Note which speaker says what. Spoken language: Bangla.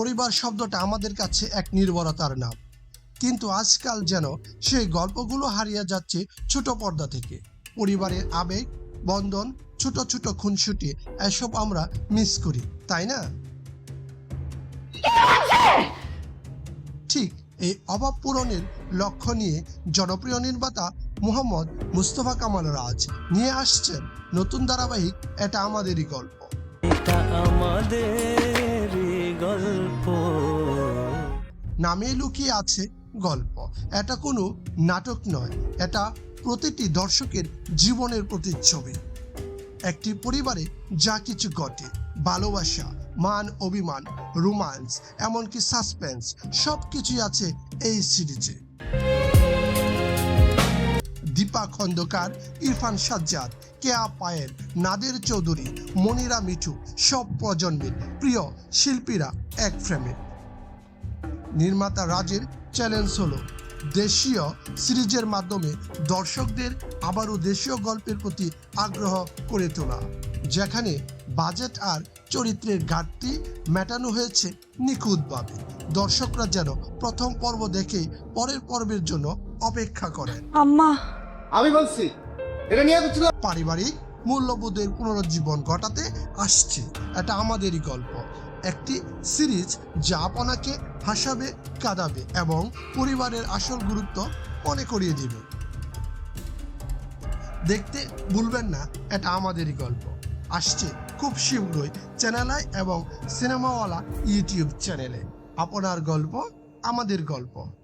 Speaker 1: পরিবার শব্দটা আমাদের কাছে এক নির্ভরতার নাম। কিন্তু আজকাল যেন সেই গল্পগুলো হারিয়ে যাচ্ছে ছোট পর্দা থেকে। পরিবারের আবেগ বন্ধন ছোট ছোট খুনসুটি এসব আমরা মিস করি তাই না? ঠিক এই অভাব পূরণের লক্ষ্য নিয়ে জনপ্রিয় নির্মাতা মোহাম্মদ মুস্তফা কামাল রাজ নিয়ে আসছেন নতুন ধারাবাহিক এটা আমাদেরই গল্প।
Speaker 2: এটা আমাদের
Speaker 1: নামে লুকিয়ে আছে গল্প। এটা কোনো নাটক নয়, এটা প্রতিটি দর্শকের জীবনের প্রতিচ্ছবি। একটি পরিবারে যা কিছু ঘটে, ভালোবাসা, মান, অভিমান, রোমান্স, এমনকি সাসপেন্স সব কিছুই আছে এই সিরিজে। দীপা খন্দকার, ইরফান সাজ্জাদ, কেয়া পায়েল, নাদের চৌধুরী, মনিরা মিঠু, সব প্রজন্মের প্রিয় শিল্পীরা এক ফ্রেমে। নির্মাতা রাজের চ্যালেঞ্জ হলো। দেশীয় সিরিজের মাধ্যমে দর্শকদের আবারও দেশীয় গল্পের প্রতি আগ্রহ করে তোলা যেখানে বাজেট আর চরিত্রের ঘাটতি মেটানো হয়েছে নিখুঁতভাবে দর্শকরা যেন প্রথম পর্ব দেখে পরের পর্বের জন্য অপেক্ষা করেন।
Speaker 3: আম্মা।
Speaker 4: আমি বলছি এটা নিয়ে
Speaker 1: পারিবারিক মূল্যবোধের পুনরুজ্জীবন ঘটাতে আসছে। এটা আমাদেরই গল্প। একটি সিরিজ যা আপনাকে হাসাবে কাঁদাবে এবং পরিবারের আসল গুরুত্ব মনে করিয়ে দিবে। দেখতে ভুলবেন না, এটা আমাদেরই গল্প। আসছে খুব শীঘ্রই চ্যানেলায় এবং সিনেমাওয়ালা ইউটিউব চ্যানেলে। আপনার গল্প আমাদের গল্প।